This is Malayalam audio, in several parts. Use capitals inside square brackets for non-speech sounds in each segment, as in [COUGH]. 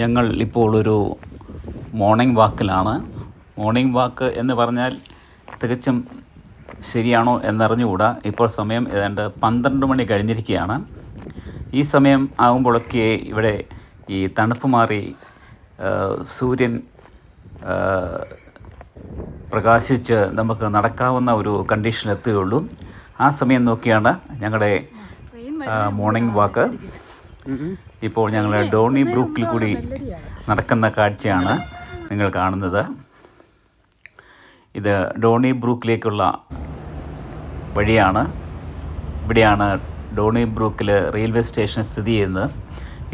ഞങ്ങൾ ഇപ്പോൾ ഒരു മോർണിംഗ് വാക്കിലാണ് മോർണിംഗ് വാക്ക് എന്ന് പറഞ്ഞാൽ തികച്ചും ശരിയാണോ എന്നറിഞ്ഞുകൂടാ. ഇപ്പോൾ സമയം ഏതാണ്ട് പന്ത്രണ്ട് മണി കഴിഞ്ഞിരിക്കുകയാണ്. ഈ സമയം ആകുമ്പോഴൊക്കെ ഇവിടെ ഈ തണുപ്പ് മാറി സൂര്യൻ പ്രകാശിച്ച് നമുക്ക് നടക്കാവുന്ന ഒരു കണ്ടീഷൻ ആ സമയം നോക്കിയാണ് ഞങ്ങളുടെ മോർണിംഗ് വാക്ക് ഇപ്പോൾ ഞങ്ങൾ ഡോണി ബ്രൂക്കിൽ കൂടി നടക്കുന്ന കാഴ്ചയാണ് നിങ്ങൾ കാണുന്നത്. ഇത് ഡോണി ബ്രൂക്കിലേക്കുള്ള വഴിയാണ്. ഇവിടെയാണ് ഡോണി ബ്രൂക്കിൽ റെയിൽവേ സ്റ്റേഷൻ സ്ഥിതി ചെയ്യുന്നത്.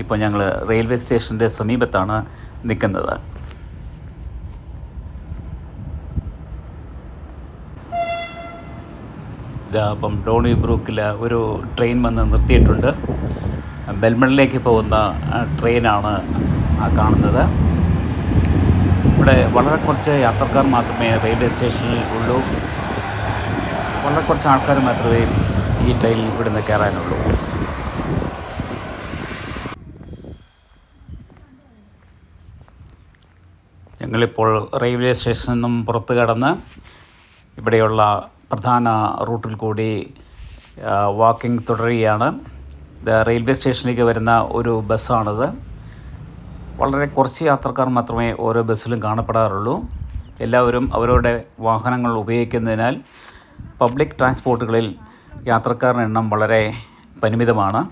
ഇപ്പോൾ ഞങ്ങൾ റെയിൽവേ സ്റ്റേഷന്റെ സമീപത്താണ് നിൽക്കുന്നത്. ഇതാ അപ്പം ഡോണി ബ്രൂക്കിൽ ഒരു ട്രെയിൻ വന്ന് നിർത്തിയിട്ടുണ്ട്. ബെൽമണിലേക്ക് പോകുന്ന ട്രെയിനാണ് കാണുന്നത്. ഇവിടെ വളരെ കുറച്ച് യാത്രക്കാർ മാത്രമേ റെയിൽവേ സ്റ്റേഷനിൽ ഉള്ളൂ. വളരെ കുറച്ച് ആൾക്കാർ മാത്രമേ ഈ ട്രെയിനിൽ ഇവിടുന്ന് കയറാനുള്ളൂ. ഞങ്ങളിപ്പോൾ റെയിൽവേ സ്റ്റേഷനിൽ നിന്നും പുറത്ത് കടന്ന് ഇവിടെയുള്ള പ്രധാന റൂട്ടിൽ കൂടി വാക്കിംഗ് തുടരുകയാണ്. റെയിൽവേ സ്റ്റേഷനിലേക്ക് വരുന്ന ഒരു ബസ്സാണത്. വളരെ കുറച്ച് യാത്രക്കാർ മാത്രമേ ഓരോ ബസ്സിലും കാണപ്പെടാറുള്ളൂ. എല്ലാവരും അവരുടെ വാഹനങ്ങൾ ഉപയോഗിക്കുന്നതിനാൽ പബ്ലിക് ട്രാൻസ്പോർട്ടുകളിൽ യാത്രക്കാരുടെ എണ്ണം വളരെ പരിമിതമാണ്.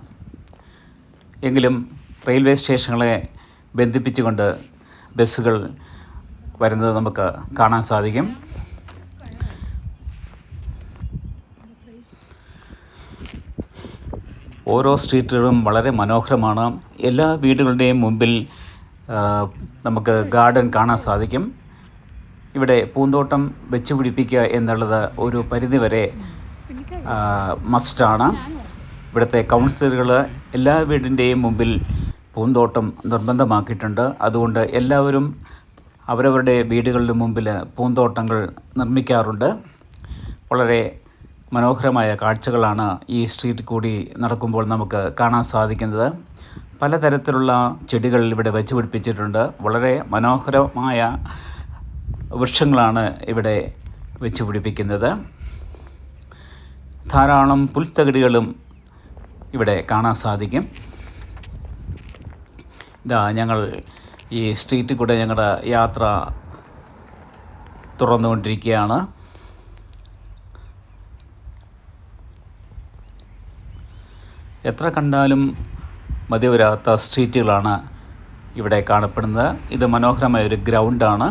എങ്കിലും റെയിൽവേ സ്റ്റേഷനുകളെ ബന്ധിപ്പിച്ചുകൊണ്ട് ബസ്സുകൾ വരുന്നത് നമുക്ക് കാണാൻ സാധിക്കും. ഓരോ സ്ട്രീറ്റുകളും വളരെ മനോഹരമാണ്. എല്ലാ വീടുകളുടെയും മുമ്പിൽ നമുക്ക് ഗാർഡൻ കാണാൻ സാധിക്കും. ഇവിടെ പൂന്തോട്ടം വെച്ച് പിടിപ്പിക്കുക എന്നുള്ളത് ഒരു പരിധിവരെ മസ്റ്റാണ്. ഇവിടുത്തെ കൗൺസിലറുകൾ എല്ലാ വീടിന്റെയും മുമ്പിൽ പൂന്തോട്ടം നിർബന്ധമാക്കിയിട്ടുണ്ട്. അതുകൊണ്ട് എല്ലാവരും അവരവരുടെ വീടുകളുടെ മുമ്പിൽ പൂന്തോട്ടങ്ങൾ നിർമ്മിക്കാറുണ്ട്. വളരെ മനോഹരമായ കാഴ്ചകളാണ് ഈ സ്ട്രീറ്റ് കൂടി നടക്കുമ്പോൾ നമുക്ക് കാണാൻ സാധിക്കുന്നത്. പലതരത്തിലുള്ള ചെടികൾ ഇവിടെ വെച്ച് പിടിപ്പിച്ചിട്ടുണ്ട്. വളരെ മനോഹരമായ വൃക്ഷങ്ങളാണ് ഇവിടെ വെച്ച് പിടിപ്പിക്കുന്നത്. ധാരാളം പുൽത്തകിടികളും ഇവിടെ കാണാൻ സാധിക്കും. ഇതാ ഞങ്ങൾ ഈ സ്ട്രീറ്റിൽ കൂടെ ഞങ്ങളുടെ യാത്ര തുറന്നുകൊണ്ടിരിക്കുകയാണ്. എത്ര കണ്ടാലും മതിവരാത്ത സ്ട്രീറ്റുകളാണ് ഇവിടെ കാണപ്പെടുന്നത്. ഇത് മനോഹരമായ ഒരു ഗ്രൗണ്ടാണ്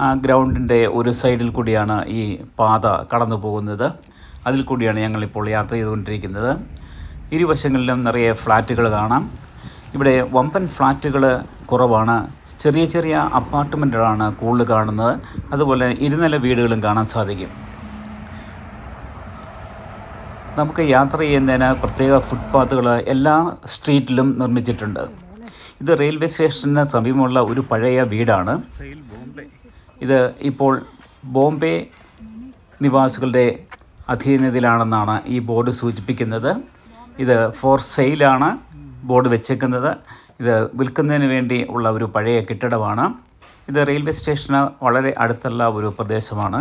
ആ ഗ്രൗണ്ടിന്റെ ഒരു സൈഡിൽ കൂടിയാണ് ഈ പാത കടന്നു പോകുന്നത്. അതിൽ കൂടിയാണ് ഞങ്ങളിപ്പോൾ യാത്ര ചെയ്തുകൊണ്ടിരിക്കുന്നത്. ഇരുവശങ്ങളിലും നിറയെ ഫ്ലാറ്റുകൾ കാണാം. ഇവിടെ വമ്പൻ ഫ്ലാറ്റുകൾ കുറവാണ്. ചെറിയ ചെറിയ അപ്പാർട്ട്മെന്റുകളാണ് കൂടുതൽ കാണുന്നത്. അതുപോലെ ഇരുനില വീടുകളും കാണാൻ സാധിക്കും. നമുക്ക് യാത്ര ചെയ്യുന്നതിന് പ്രത്യേക ഫുട്പാത്തുകൾ എല്ലാ സ്ട്രീറ്റിലും നിർമ്മിച്ചിട്ടുണ്ട്. ഇത് റെയിൽവേ സ്റ്റേഷന് സമീപമുള്ള ഒരു പഴയ വീടാണ്. ഇത് ഇപ്പോൾ ബോംബെ നിവാസികളുടെ അധീനതയിലാണെന്നാണ് ഈ ബോർഡ് സൂചിപ്പിക്കുന്നത്. ഇത് ഫോർ സെയിലാണ് ബോർഡ് വെച്ചേക്കുന്നത്. ഇത് വിൽക്കുന്നതിന് വേണ്ടി ഉള്ള ഒരു പഴയ കെട്ടിടമാണ്. ഇത് റെയിൽവേ സ്റ്റേഷന് വളരെ അടുത്തുള്ള ഒരു പ്രദേശമാണ്.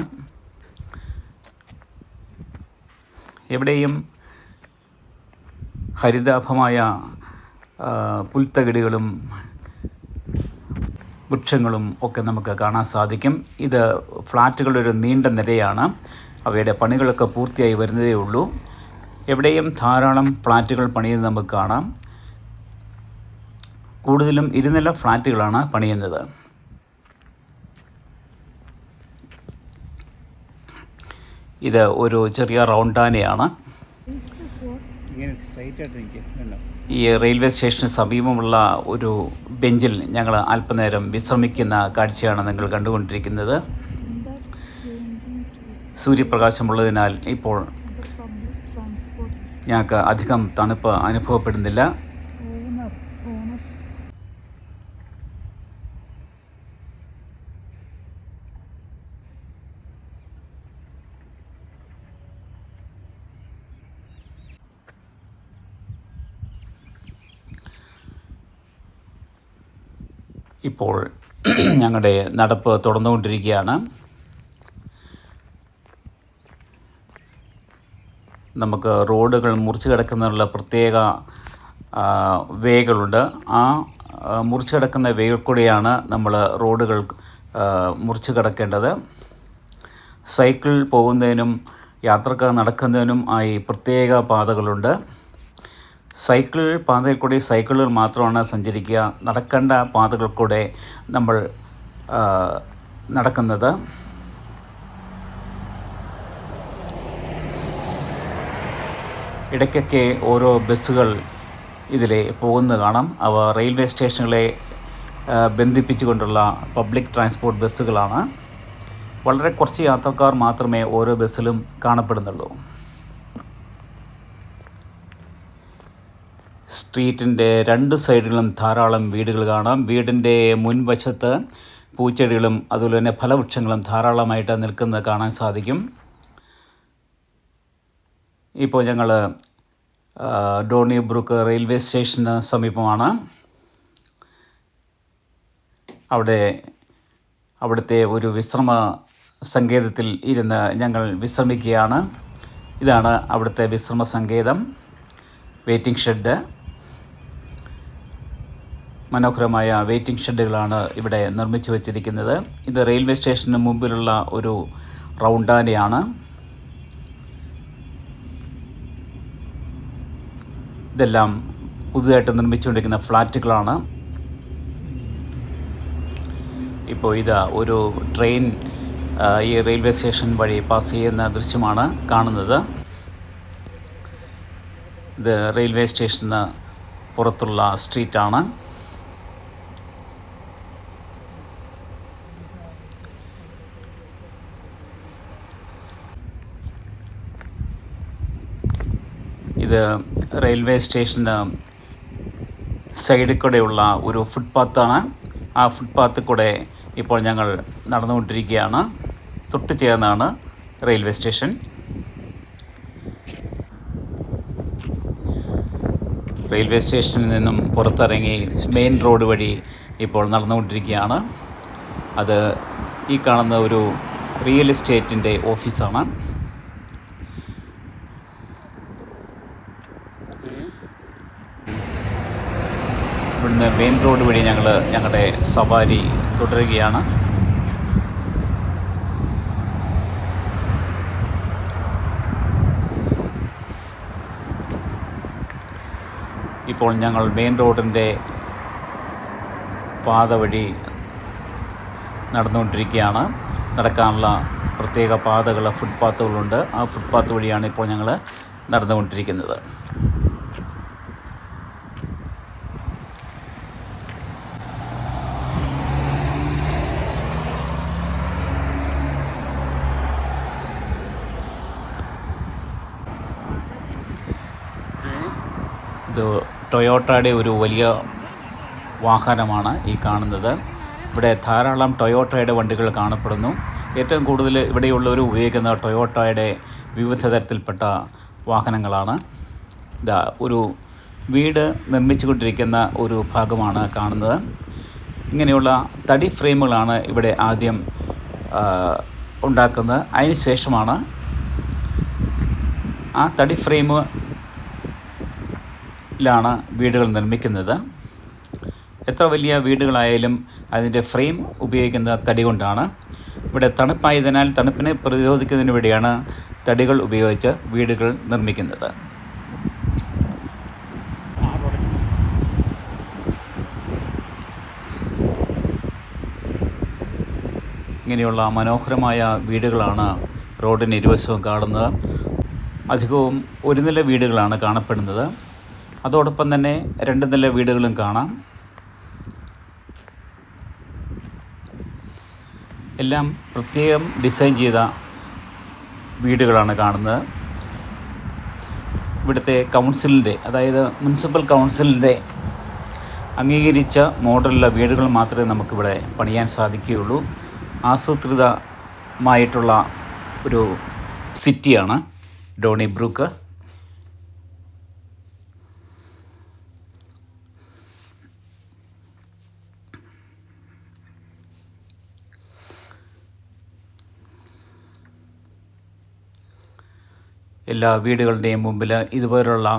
എവിടെയും ഹരിതാഭമായ പുൽത്തകിടികളും വൃക്ഷങ്ങളും ഒക്കെ നമുക്ക് കാണാൻ സാധിക്കും. ഇത് ഫ്ലാറ്റുകളുടെ ഒരു നീണ്ട നിരയാണ്. അവയുടെ പണികളൊക്കെ പൂർത്തിയായി വരുന്നതേ ഉള്ളൂ. എവിടെയും ധാരാളം ഫ്ലാറ്റുകൾ പണിയുന്നത് നമുക്ക് കാണാം. കൂടുതലും ഇരുനില ഫ്ലാറ്റുകളാണ് പണിയുന്നത്. ഇത് ഒരു ചെറിയ റൗണ്ടാനയാണ് ഇങ്ങനെ സ്ട്രൈറ്റ് ആയിട്ട് നിൽക്കുക ഈ റെയിൽവേ സ്റ്റേഷന് സമീപമുള്ള ഒരു ബെഞ്ചിൽ ഞങ്ങൾ അല്പനേരം വിശ്രമിക്കുന്ന കാഴ്ചയാണ് നിങ്ങൾ കണ്ടുകൊണ്ടിരിക്കുന്നത്. സൂര്യപ്രകാശമുള്ളതിനാൽ ഇപ്പോൾ ഞങ്ങൾക്ക് അധികം തണുപ്പ് അനുഭവപ്പെടുന്നില്ല. ഇപ്പോൾ [CLEARS THROAT] ഞങ്ങളുടെ നടപ്പ് തുടർന്നുകൊണ്ടിരിക്കുകയാണ്. നമുക്ക് റോഡുകൾ മുറിച്ച് കിടക്കുന്നതിനുള്ള പ്രത്യേക വേകളുണ്ട്. ആ മുറിച്ച് കിടക്കുന്ന വേകൾ നമ്മൾ റോഡുകൾ മുറിച്ച് കിടക്കേണ്ടത്. സൈക്കിൾ പോകുന്നതിനും യാത്രക്കാർ നടക്കുന്നതിനും ആയി പ്രത്യേക പാതകളുണ്ട്. സൈക്കിൾ പാതയിൽ കൂടി സൈക്കിളുകൾ മാത്രമാണ് സഞ്ചരിക്കുക. നടക്കേണ്ട പാതകൾ കൂടെ നമ്മൾ നടക്കുന്നത്. ഇടയ്ക്കൊക്കെ ഓരോ ബസ്സുകൾ ഇതിലെ പോകുന്നത് കാണാം. അവ റെയിൽവേ സ്റ്റേഷനുകളെ ബന്ധിപ്പിച്ചുകൊണ്ടുള്ള പബ്ലിക് ട്രാൻസ്പോർട്ട് ബസ്സുകളാണ്. വളരെ കുറച്ച് യാത്രക്കാർ മാത്രമേ ഓരോ ബസ്സിലും കാണപ്പെടുന്നുള്ളൂ. സ്ട്രീറ്റിന്റെ രണ്ട് സൈഡിലും ധാരാളം വീടുകൾ കാണാം. വീടിന്റെ മുൻവശത്ത് പൂച്ചെടികളും അതുപോലെ തന്നെ ഫലവൃക്ഷങ്ങളും ധാരാളമായിട്ട് നിൽക്കുന്നത് കാണാൻ സാധിക്കും. ഇപ്പോൾ ഞങ്ങൾ ഡോണി ബ്രൂക്ക് റെയിൽവേ സ്റ്റേഷന് സമീപമാണ്. അവിടെ അവിടുത്തെ ഒരു വിശ്രമ സങ്കേതത്തിൽ ഇരുന്ന് ഞങ്ങൾ വിശ്രമിക്കുകയാണ്. ഇതാണ് അവിടുത്തെ വിശ്രമ സങ്കേതം. Waiting shed. മനോഹരമായ വെയിറ്റിംഗ് ഷെഡുകളാണ് ഇവിടെ നിർമ്മിച്ചു വച്ചിരിക്കുന്നത്. ഇത് റെയിൽവേ സ്റ്റേഷന് മുമ്പിലുള്ള ഒരു റൗണ്ടാനയാണ്. ഇതെല്ലാം പുതുതായിട്ട് നിർമ്മിച്ചുകൊണ്ടിരിക്കുന്ന ഫ്ലാറ്റുകളാണ് ഇപ്പോൾ ഇത് ഒരു ട്രെയിൻ ഈ റെയിൽവേ സ്റ്റേഷൻ വഴി പാസ് ചെയ്യുന്ന ദൃശ്യമാണ് കാണുന്നത്. ഇത് റെയിൽവേ സ്റ്റേഷന് പുറത്തുള്ള സ്ട്രീറ്റാണ്. ഇത് റെയിൽവേ സ്റ്റേഷന് സൈഡിൽ കൂടെയുള്ള ഒരു ഫുട്പാത്താണ്. ആ ഫുട്പാത്തിൽ കൂടെ ഇപ്പോൾ ഞങ്ങൾ നടന്നുകൊണ്ടിരിക്കുകയാണ്. തൊട്ട് ചേർന്നാണ് റെയിൽവേ സ്റ്റേഷൻ. റെയിൽവേ സ്റ്റേഷനിൽ നിന്നും പുറത്തിറങ്ങി മെയിൻ റോഡ് വഴി ഇപ്പോൾ നടന്നുകൊണ്ടിരിക്കുകയാണ്. അത് ഈ കാണുന്ന ഒരു റിയൽ എസ്റ്റേറ്റിന്റെ ഓഫീസാണ്. ഇവിടുന്ന് മെയിൻ റോഡ് വഴി ഞങ്ങൾ ഞങ്ങളുടെ സവാരി തുടരുകയാണ്. ഇപ്പോൾ ഞങ്ങൾ മെയിൻ റോഡിന്റെ പാത വഴി നടന്നുകൊണ്ടിരിക്കുകയാണ്. നടക്കാനുള്ള പ്രത്യേക പാതകൾ ഫുട്പാത്തുകളുണ്ട് ആ ഫുട്പാത്ത് വഴിയാണ് ഇപ്പോൾ ഞങ്ങൾ നടന്നുകൊണ്ടിരിക്കുന്നത്. ടൊയോട്ടയുടെ ഒരു വലിയ വാഹനമാണ് ഈ കാണുന്നത്. ഇവിടെ ധാരാളം ടൊയോട്ടയുടെ വണ്ടികൾ കാണപ്പെടുന്നു. ഏറ്റവും കൂടുതൽ ഇവിടെയുള്ളവർ ഉപയോഗിക്കുന്ന ടൊയോട്ടയുടെ വിവിധ തരത്തിൽപ്പെട്ട വാഹനങ്ങളാണ്. ഇതാ ഒരു വീട് നിർമ്മിച്ചുകൊണ്ടിരിക്കുന്ന ഒരു ഭാഗമാണ് കാണുന്നത്. ഇങ്ങനെയുള്ള തടി ഫ്രെയിമുകളാണ് ഇവിടെ ആദ്യം ഉണ്ടാക്കുന്നത്. അതിന് ശേഷമാണ് ആ തടി ഫ്രെയിം ലാണ് വീടുകൾ നിർമ്മിക്കുന്നത്. എത്ര വലിയ വീടുകളായാലും അതിന്റെ ഫ്രെയിം ഉപയോഗിക്കുന്ന തടി കൊണ്ടാണ്. ഇവിടെ തണുപ്പായതിനാൽ തണുപ്പിനെ പ്രതിരോധിക്കുന്നതിന് വേണ്ടിയാണ് തടികൾ ഉപയോഗിച്ച് വീടുകൾ നിർമ്മിക്കുന്നത്. ഇങ്ങനെയുള്ള മനോഹരമായ വീടുകളാണ് റോഡിന് ഇരുവശവും കാണുന്നത്. അധികവും ഒരു നില വീടുകളാണ് കാണപ്പെടുന്നത്. അതോടൊപ്പം തന്നെ രണ്ട് നില വീടുകളും കാണാം. എല്ലാം പ്രത്യേകം ഡിസൈൻ ചെയ്ത വീടുകളാണ് കാണുന്നത്. ഇവിടുത്തെ കൗൺസിലിന്റെ അതായത് മുനിസിപ്പൽ കൗൺസിലിന്റെ അംഗീകരിച്ച മോഡലുള്ള വീടുകൾ മാത്രമേ നമുക്കിവിടെ പണിയാൻ സാധിക്കുകയുള്ളൂ. ആസൂത്രിതമായിട്ടുള്ള ഒരു സിറ്റിയാണ് ഡോണി ബ്രൂക്ക്. എല്ലാ വീടുകളുടെയും മുമ്പിൽ ഇതുപോലുള്ള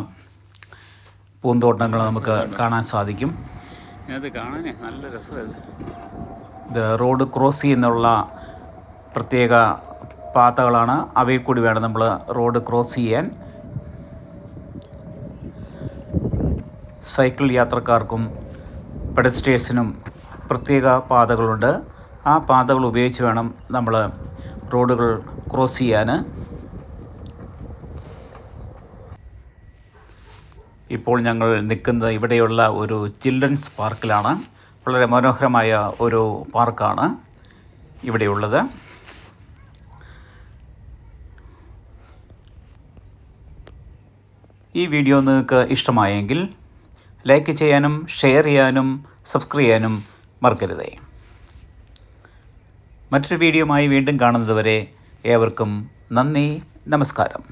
പൂന്തോട്ടങ്ങൾ നമുക്ക് കാണാൻ സാധിക്കും. അത് കാണാൻ നല്ല രസമല്ലേ? ഇത് റോഡ് ക്രോസ് ചെയ്യുന്നുള്ള പ്രത്യേക പാതകളാണ് അവയിൽ കൂടി വേണം നമ്മൾ റോഡ് ക്രോസ് ചെയ്യാൻ. സൈക്കിൾ യാത്രക്കാർക്കും പെഡസ്റ്റേഴ്സിനും പ്രത്യേക പാതകളുണ്ട്. ആ പാതകൾ ഉപയോഗിച്ച് വേണം നമ്മൾ റോഡുകൾ ക്രോസ് ചെയ്യാൻ ഇപ്പോൾ ഞങ്ങൾ നിൽക്കുന്നത് ഇവിടെയുള്ള ഒരു ചിൽഡ്രൻസ് പാർക്കിലാണ്. വളരെ മനോഹരമായ ഒരു പാർക്കാണ് ഇവിടെയുള്ളത്. ഈ വീഡിയോ നിങ്ങൾക്ക് ഇഷ്ടമായെങ്കിൽ ലൈക്ക് ചെയ്യാനും ഷെയർ ചെയ്യാനും സബ്സ്ക്രൈബ് ചെയ്യാനും മറക്കരുതേ. മറ്റൊരു വീഡിയോയുമായി വീണ്ടും കാണുന്നതുവരെ ഏവർക്കും നന്ദി നമസ്കാരം.